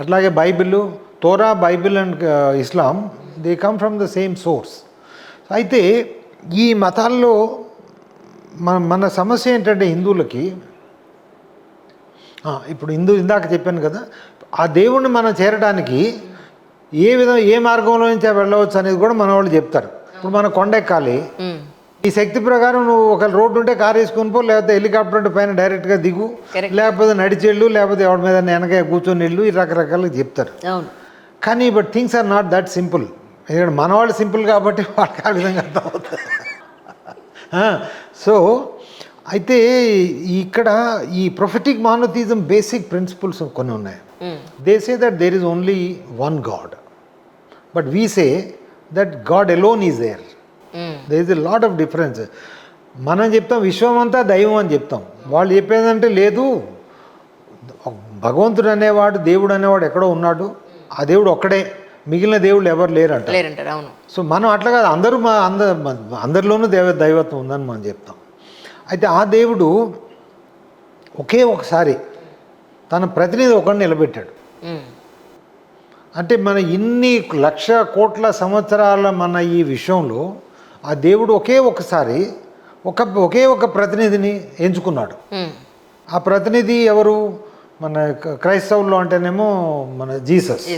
అట్లాగే Bible Torah Bible and Islam they come from the same source అయితే ఈ మతాల్లో మన మన సమస్య ఏంటంటే హిందువులకి ఇప్పుడు హిందూ ఇందాక చెప్పాను కదా ఆ దేవుణ్ణి మనం చేరడానికి ఏ విధం ఏ మార్గంలో నుంచి వెళ్ళవచ్చు అనేది కూడా మన వాళ్ళు చెప్తారు. ఇప్పుడు మనం కొండెక్కాలి ఎక్కాలి. ఈ శక్తి ప్రకారం నువ్వు ఒక రోడ్డు ఉంటే కార్ వేసుకొని పో లేకపోతే హెలికాప్టర్ ఉంటే పైన డైరెక్ట్గా దిగు. లేకపోతే నడిచెళ్ళు లేకపోతే ఎవరి మీద వెనక కూర్చొని వెళ్ళు ఈ రకరకాలుగా చెప్తారు. కానీ but things are not that simple ఎందుకంటే మన వాళ్ళు సింపుల్ కాబట్టి వాళ్ళకి ఆ విధంగా అర్థం అవుతుంది సో అయితే ఇక్కడ ఈ ప్రొఫెటిక్ మానోథిజం బేసిక్ ప్రిన్సిపల్స్ కొన్ని ఉన్నాయి. They say that there is only one god but we say that god alone is there there is a lot of difference మనం చెప్తాం విశ్వం అంతా దైవం అని చెప్తాం. వాళ్ళు చెప్పేదంటే లేదు. భగవంతుడు అనేవాడు దేవుడు అనేవాడు ఎక్కడో ఉన్నాడు. ఆ దేవుడు ఒక్కడే. మిగిలిన దేవుళ్ళు ఎవరు లేరంట. లేరంటారు అవును. సో మనం అట్లా కాదు. అందరూ మా అంద అందరిలోనూ దేవ దైవత్వం ఉందని మనం చెప్తాం. అయితే ఆ దేవుడు ఒకే ఒకసారి తన ప్రతినిధి ఒకరిని నిలబెట్టాడు. అంటే మన ఇన్ని లక్ష కోట్ల సంవత్సరాల మన ఈ విషయంలో ఆ దేవుడు ఒకే ఒకసారి ఒక ఒకే ఒక ప్రతినిధిని ఎంచుకున్నాడు. ఆ ప్రతినిధి ఎవరు? మన క్రైస్తవుల్లో అంటేనేమో మన జీసస్.